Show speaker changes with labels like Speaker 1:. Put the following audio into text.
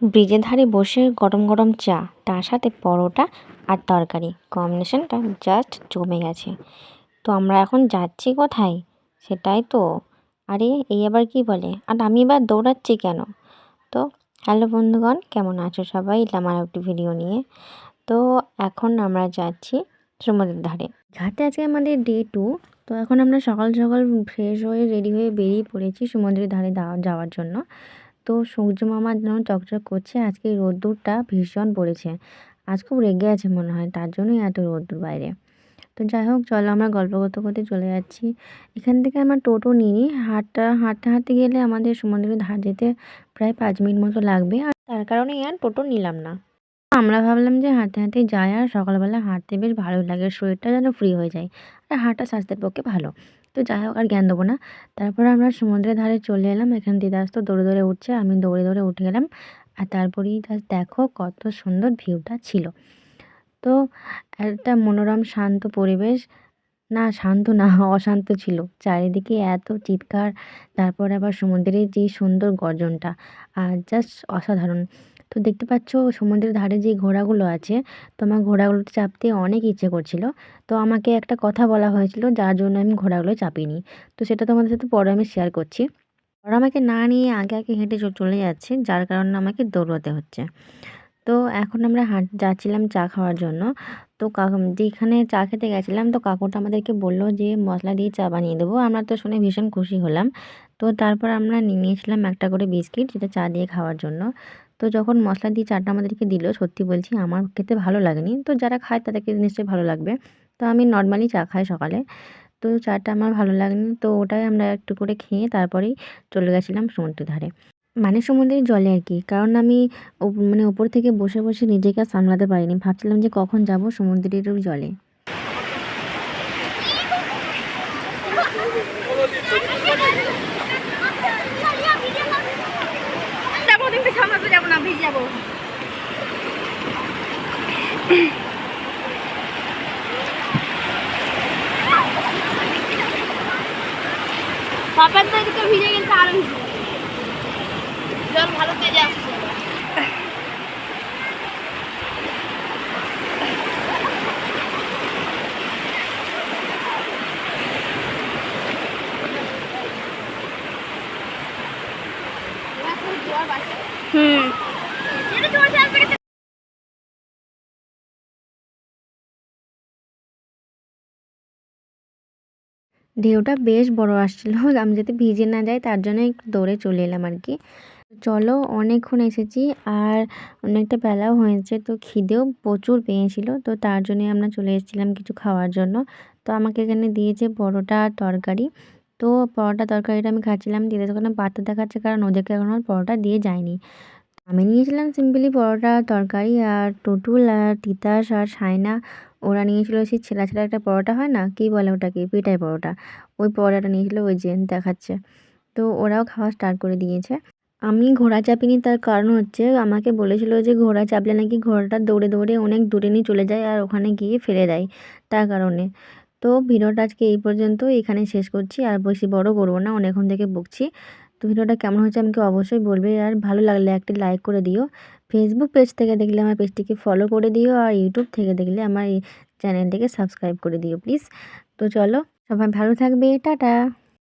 Speaker 1: ব্রিজের ধারে বসে গরম গরম চা, তার সাথে পরোটা আর তরকারি। কম্বিনেশনটা জাস্ট জমে গেছে। তো আমরা এখন যাচ্ছি কোথায়? সেটাই তো। আরে, এই আবার কি বলে? আর আমি এবার দৌড়াচ্ছি কেন? তো, হ্যালো বন্ধুগণ, কেমন আছো সবাই? এলাম আর একটি ভিডিও নিয়ে। তো, এখন আমরা যাচ্ছি সমুদ্রের ধারে। ঘাটে আজকে আমাদের ডে টু তো এখন আমরা সকাল সকাল ফ্রেশ হয়ে রেডি হয়ে বেরিয়ে পড়েছি সমুদ্রের ধারে যাওয়ার জন্য। তো সূর্য মামা যেন চকচক করছে, আজকে রোদ্দুরটা ভীষণ পড়েছে। আজ খুব রেগে আছে মনে হয়, তার জন্যই এত রোদ্দুর বাইরে। তো যাই হোক, চলো আমরা গল্প করতে করতে চলে যাচ্ছি। এখান থেকে আমরা টোটো নিই। হাঁটটা হাঁটতে হাঁটতে গেলে আমাদের সমুদ্রের ধার যেতে প্রায় পাঁচ মিনিট মতো লাগবে। আর তার কারণে আর টোটো নিলাম না। আমরা ভাবলাম যে হাঁটতে হাঁটতে যাই, আর সকালবেলা হাঁটতে বেশ ভালো লাগে। শরীরটা যেন ফ্রি হয়ে যায়। আর হাঁটা স্বাস্থ্যের পক্ষে ভালো। তো যাই হোক আর জ্ঞান দেবো না। তারপর আমরা সমুদ্রের ধারে চলে এলাম। এখানে দিদাস তো দৌড়ে দৌড়ে উঠছে। আমি দৌড়ে দৌড়ে উঠে গেলাম। আর তারপরেই দেখো কত সুন্দর ভিউটা ছিল। তো একটা মনোরম, শান্ত পরিবেশ। না, শান্ত না, অশান্ত ছিল। চারিদিকে এত চিৎকার। তারপর আবার সমুদ্রের যে সুন্দর গর্জনটা। আর জাস্ট অসাধারণ। তো দেখতে পাচ্ছ সমুদ্রের ধারে যে ঘোড়াগুলো আছে, তো আমার ঘোড়াগুলোতে চাপতে অনেক ইচ্ছে করছিল। তো আমাকে একটা কথা বলা হয়েছিল, যার জন্য আমি ঘোড়াগুলো চাপিনি। তো সেটা তোমাদের সাথে পরে আমি শেয়ার করছি। ওরা আমাকে না নিয়ে আগে আগে হেঁটে চলে যাচ্ছে, যার কারণে আমাকে দৌড়াতে হচ্ছে। তো এখন আমরা হাঁট, যাচ্ছিলাম চা খাওয়ার জন্য। তো কাকু, যেখানে চা খেতে গেছিলাম, তো কাকুটা আমাদেরকে বলল যে, মশলা দিয়ে চা বানিয়ে দেবো। আমরা তো শুনে ভীষণ খুশি হলাম। তো তারপর আমরা নিয়ে নিয়েছিলাম একটা করে বিস্কিট, যেটা চা দিয়ে খাওয়ার জন্য। তো যখন মশলা দিয়ে চাটা আমাদেরকে দিল, সত্যি বলছি আমার খেতে ভালো লাগেনি। তো যারা খায় তাদেরকে নিশ্চয়ই ভালো লাগবে। তো আমি নর্মালি চা খাই সকালে। তো চাটা আমার ভালো লাগেনি, তো ওটাই আমরা একটু করে খেয়ে তারপরেই চলে গেছিলাম সমুদ্রের ধারে। মানে সমুদ্রের জলে আর কি, কারণ আমি মানে ওপর থেকে বসে বসে নিজেকে সামলাতে পারিনি। ভাবছিলাম যে কখন যাব সমুদ্রের জলে
Speaker 2: যাব না ভিজে যাব পাপার তো এদিকে ভিজে গেছে আরও ভিজে জল ভালো তেজে আসছে। হুম।
Speaker 1: ঢেউটা বেশ বড় আসছিল। আমি যাতে ভিজে না যাই, তার জন্য একটু দৌড়ে চলে এলাম আর কি। চলো, অনেকক্ষণ এসেছি আর অনেকটা বেলাও হয়েছে, তো খিদেও প্রচুর পেয়েছিল। তো তার জন্যে আমরা চলে এসেছিলাম কিছু খাওয়ার জন্য। তো আমাকে এখানে দিয়েছে পরোটা তরকারি। তো পরোটা তরকারিটা আমি খাচ্ছিলাম দিদির ওখানে পাত্র দেখাচ্ছে, কারণ ওদেরকে এখন আমার পরোটা দিয়ে যায়নি। আমি নিয়েছিলাম সিম্পলি পরোটা, তরকারি আর টুটুল আর তিতাস আর সায়না। ওরা নিয়েছিল সেই ছেঁড়া ছেঁড়া একটা পরোটা হয় না? কী বলে ওটাকে? পিঠাই পরোটা। ওই পরোটাটা নিয়েছিল, ওই যে দেখাচ্ছে। তো ওরাও খাওয়া স্টার্ট করে দিয়েছে। আমি ঘোড়া চাপিনি, তার কারণ হচ্ছে আমাকে বলেছিল যে ঘোড়া চাপলে নাকি ঘোড়াটা দৌড়ে দৌড়ে অনেক দূরে নিয়ে চলে যায় আর ওখানে গিয়ে ফেলে দেয় তার কারণে। তো ভিডিওটা আজকে এই পর্যন্ত এখানে শেষ করছি। আর বেশি বড় করব না, অনেকক্ষণ থেকে বকছি। তো ভিডিওটা কেমন হয়েছে আমাকে অবশ্যই বলবে আর ভালো লাগলে একটি লাইক করে দিও। ফেসবুক পেজ থেকে দেখলে আমার পেজটিকে ফলো করে দিও আর ইউটিউব থেকে দেখলে আমার এই চ্যানেলটিকে সাবস্ক্রাইব করে দিও প্লিজ তো চলো, সবাই ভালো থাকবে, টাটা।